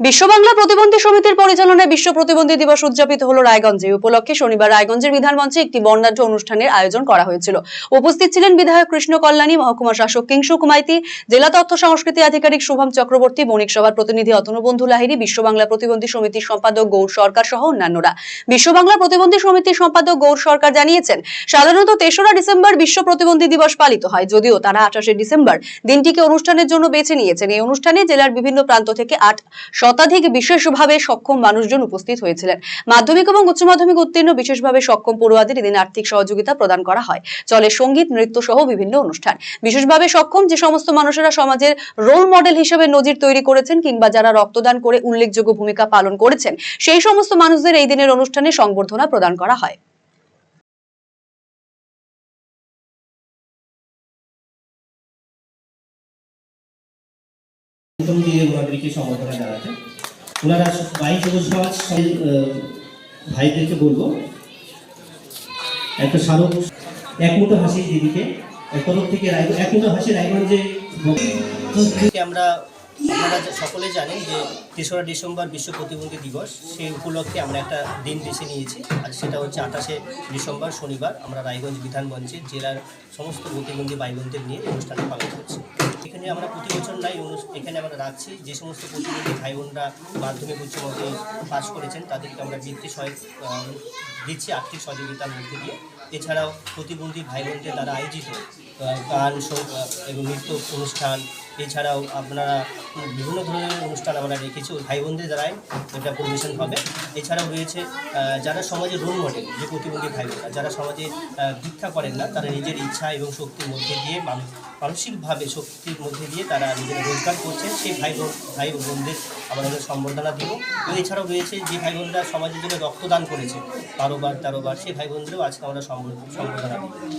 বিশ্ব বাংলা প্রতিবন্ধী সমিতির পরিচালনায় বিশ্ব প্রতিবন্ধী দিবস উদযাপিত হলো রায়গঞ্জে। উপলক্ষে শনিবার রায়গঞ্জের বিধান মঞ্চে একটি বর্ণাঢ্য অনুষ্ঠানের আয়োজন করা হয়েছিল। উপস্থিত ছিলেন বিধায়ক কৃষ্ণ কল্যাণী, মহকুমা শাসক কিংসুক মাইতি জেলা তথ্য সংস্কৃতি আধিকারিক শুভম চক্রবর্তী, বণিক সভার প্রতিনিধি অতনুবন্ধু লাহিড়ী, বিশ্ব বাংলা প্রতিবন্ধী সমিতির সম্পাদক গৌর সরকার সহ অন্যান্যরা। বিশ্ব বাংলা প্রতিবন্ধী সমিতির সম্পাদক গৌর সরকার জানিয়েছেন, সাধারণত তেসরা ডিসেম্বর বিশ্ব প্রতিবন্ধী দিবস পালিত হয়, যদিও তারা আঠাশে ডিসেম্বর দিনটিকে অনুষ্ঠানের জন্য বেছে নিয়েছেন। এই অনুষ্ঠানে জেলার বিভিন্ন প্রান্ত থেকে আট শতাধিক বিশেষভাবে সক্ষম মানুষজন উপস্থিত হয়েছিলেন। মাধ্যমিক এবং উচ্চ মাধ্যমিক উত্তীর্ণ বিশেষভাবে সক্ষম পড়ুয়াদের এদিন আর্থিক সহযোগিতা প্রদান করা হয়। চলে সংগীত নৃত্য সহ বিভিন্ন অনুষ্ঠান। বিশেষভাবে সক্ষম যে সমস্ত মানুষেরা সমাজের রোল মডেল হিসেবে নজির তৈরি করেছেন কিংবা যারা রক্তদান করে উল্লেখযোগ্য ভূমিকা পালন করেছেন, সেই সমস্ত মানুষদের এই দিনের অনুষ্ঠানে সংবর্ধনা প্রদান করা হয়। প্রথম দিয়ে ওনাদেরকে সম্বর্ধনা জানাতে, ওনারা ভাই সবুজ সমাজ ভাইদেরকে বলব, একটা স্মারক, এক মুঠো হাসি দিদিকে তরফ থেকে এক মুঠো হাসি রায়গঞ্জে থেকে আমরা আপনারা সকলে জানেন যে তেসরা ডিসেম্বর বিশ্ব প্রতিবন্ধী দিবস, সেই উপলক্ষে আমরা একটা দিন বেছে নিয়েছি। আর সেটা হচ্ছে আঠাশে ডিসেম্বর শনিবার আমরা রায়গঞ্জ বিধান মঞ্চে জেলার সমস্ত প্রতিবন্ধী ভাই বোনদের নিয়ে এই অনুষ্ঠানটা পালন করছি। এখানে আমরা প্রতি বছর নাই এখানে আমরা রাখছি যে সমস্ত প্রতিবন্ধী ভাই বোনরা মাধ্যমিক, উচ্চ মাধ্যমিক পাস করেছেন, তাদেরকে আমরা বৃত্তি সহায় দিচ্ছি আর্থিক সহযোগিতার মধ্যে দিয়ে। এছাড়াও প্রতিবন্ধী ভাই বোনদের দ্বারা আয়োজিত গান এবং নৃত্য অনুষ্ঠান এছাড়াও আপনারা বিভিন্ন ধরনের অনুষ্ঠান আমরা রেখেছি, ওই ভাই বোনদের দ্বারাই এটা পরিবেশন হবে। এছাড়াও রয়েছে যারা সমাজে রোল মডেল যে প্রতিবন্ধী ভাই বোনরা যারা সমাজে ভিক্ষা করেন না, তারা নিজের ইচ্ছা এবং শক্তির মধ্যে দিয়ে, মান- মানসিকভাবে শক্তির মধ্যে দিয়ে তারা নিজেরা রোজগার করছেন, সেই ভাই বোন ভাই বোনদের আমরা ওদের সম্বর্ধনা দিব। এছাড়াও রয়েছে, যে ভাই বোনরা সমাজের জন্য রক্তদান করেছে বারো বার তেরো বার সেই ভাই বোনদেরও আজকে আমরা সম্বর- সম্বর্ধনা দিব।